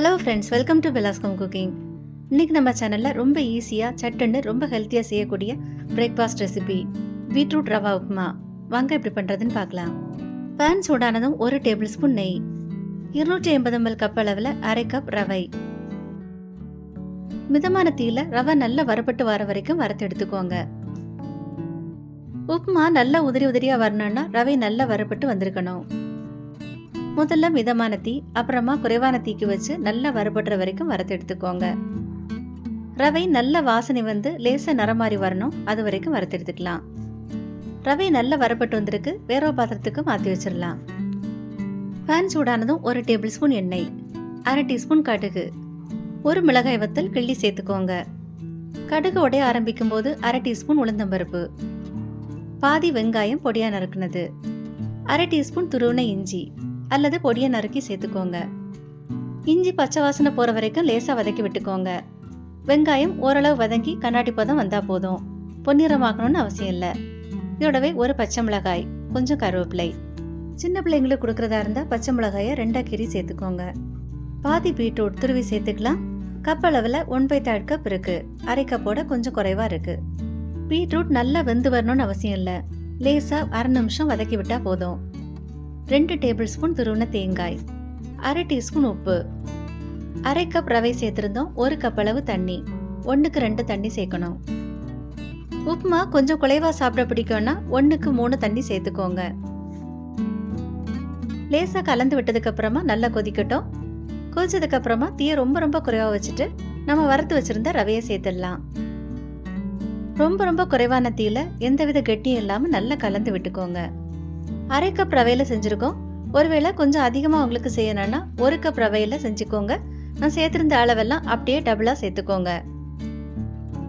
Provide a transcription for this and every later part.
Hello friends welcome to Bella's Home Cooking இன்றைக்கி நம்ம சேனலில் ரொம்ப ஈஸியாக சட்டுன்னு ரொம்ப ஹெல்த்தியாக செய்யக்கூடிய breakfast recipe beetroot rava upma. வாங்க எப்படி பண்ணுறதுன்னு பார்க்கலாம். பேன் சூடானதும் ஒரு டேபிள் ஸ்பூன் நெய். இருநூற்றி ஐம்பது எம்எல் கப் அளவில் அரை கப் ரவை. மிதமான தீயில ரவை நல்லா வறுபட்டு வர வரைக்கும் வறுத்து எடுத்துக்கோங்க. உப்புமா நல்லா உதிரி உதிரியாக வரணும்னா ரவை நல்லா வறுபட்டு வந்திருக்கணும். முதல்ல மிதமான தீ அப்புறமா குறைவான தீக்கு வச்சு நல்லா வறுபடுற வரைக்கும் வறுத்து எடுத்துக்கோங்க. ரவை நல்ல வாசனை வந்து லேசாக நிறமாறி வரணும். அது வரைக்கும் வறுத்து எடுத்துக்கலாம். ரவை நல்லா வறுபட்டு வந்திருக்கு. வேற பாத்திரத்துக்கு மாற்றி வச்சிடலாம். பேன் சூடானதும் ஒரு டேபிள் ஸ்பூன் எண்ணெய் அரை டீஸ்பூன் கடுகு ஒரு மிளகாய் வத்தல் கிள்ளி சேர்த்துக்கோங்க. கடுகு உடைய ஆரம்பிக்கும் போது அரை டீஸ்பூன் உளுந்தம்பருப்பு பாதி வெங்காயம் பொடியாக நறுக்குனது அரை டீஸ்பூன் துருவின இஞ்சி அல்லது பொடியை நறுக்கி சேர்த்துக்கோங்க. இஞ்சி பச்சை வாசனை போகிற வரைக்கும் லேசாக வதக்கி விட்டுக்கோங்க. வெங்காயம் ஓரளவு வதங்கி கண்ணாடி பதம் வந்தால் போதும். பொன்னிறமாக்கணும்னு அவசியம் இல்லை. இதோடவே ஒரு பச்சை மிளகாய் கொஞ்சம் கருவேப்பிலை. சின்ன பிள்ளைங்களுக்கு கொடுக்குறதா இருந்தா பச்சை மிளகாயை ரெண்டாக கீரி சேர்த்துக்கோங்க. பாதி பீட்ரூட் துருவி சேர்த்துக்கலாம். கப் அளவில் ஒன் பை தேர்ட் கப் இருக்குது அரை கப்போட கொஞ்சம் குறைவாக இருக்குது பீட்ரூட் நல்லா வெந்து வரணும்னு அவசியம் இல்லை. லேசாக அரை நிமிஷம் வதக்கி விட்டால் போதும். ரெண்டு டேபிள் ஸ்பூன் துருவின தேங்காய் அரை டீஸ்பூன் உப்பு. அரை கப் ரவை சேர்த்துருந்தோம் ஒரு கப் அளவு தண்ணி. ஒன்றுக்கு ரெண்டு தண்ணி சேர்க்கணும். உப்புமா கொஞ்சம் குலைவாக சாப்பிட பிடிக்கும்னா ஒன்றுக்கு மூணு தண்ணி சேர்த்துக்கோங்க. லேசாக கலந்து விட்டதுக்கப்புறமா நல்லா கொதிக்கட்டும். கொதிச்சதுக்கப்புறமா தீயை ரொம்ப ரொம்ப குறைவாக வச்சுட்டு நம்ம வறுத்து வச்சுருந்த ரவையை சேர்த்துடலாம். ரொம்ப ரொம்ப குறைவான தீயில எந்தவித கெட்டியும் இல்லாமல் நல்லா கலந்து விட்டுக்கோங்க. அரை கப் ரவையில் செஞ்சுருக்கோம். ஒருவேளை கொஞ்சம் அதிகமாக உங்களுக்கு செய்யணும்னா ஒரு கப் ரவையில் செஞ்சுக்கோங்க. நான் சேர்த்துருந்த அளவெல்லாம் அப்படியே டபுளாக சேர்த்துக்கோங்க.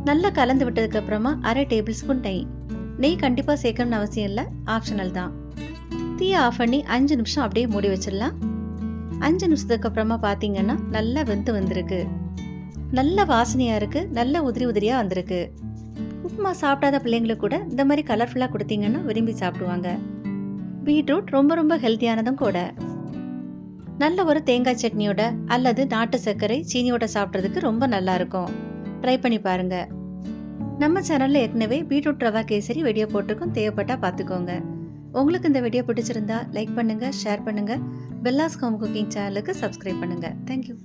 நல்லா கலந்து விட்டதுக்கு அப்புறமா அரை டேபிள் ஸ்பூன் நெய். நெய் கண்டிப்பாக சேர்க்கணும்னு அவசியம் இல்லை. ஆப்ஷனல் தான். தீயை ஆஃப் பண்ணி அஞ்சு நிமிஷம் அப்படியே மூடி வச்சிடலாம். அஞ்சு நிமிஷத்துக்கு அப்புறமா பார்த்தீங்கன்னா நல்லா வெந்து வந்திருக்கு. நல்ல வாசனையாக இருக்குது நல்ல உதிரி உதிரியாக வந்திருக்கு. உப்புமா சாப்பிடாத பிள்ளைங்களுக்கு கூட இந்த மாதிரி கலர்ஃபுல்லாக கொடுத்தீங்கன்னா விரும்பி சாப்பிடுவாங்க. பீட்ரூட் ரொம்ப ரொம்ப ஹெல்த்தியானதும் கூட. நல்ல ஒரு தேங்காய் சட்னியோட அல்லது நாட்டு சர்க்கரை சீனியோட சாப்பிட்றதுக்கு ரொம்ப நல்லா இருக்கும். ட்ரை பண்ணி பாருங்க. நம்ம சேனலில் ஏற்கனவே பீட்ரூட் ரவா கேசரி வீடியோ போட்டிருக்கோம். தேவைப்பட்டால் பார்த்துக்கோங்க. உங்களுக்கு இந்த வீடியோ பிடிச்சிருந்தா லைக் பண்ணுங்கள் ஷேர் பண்ணுங்கள் பெல்லாஸ் ஹோம் குக்கிங் சேனலுக்கு சப்ஸ்கிரைப் பண்ணுங்க. Thank you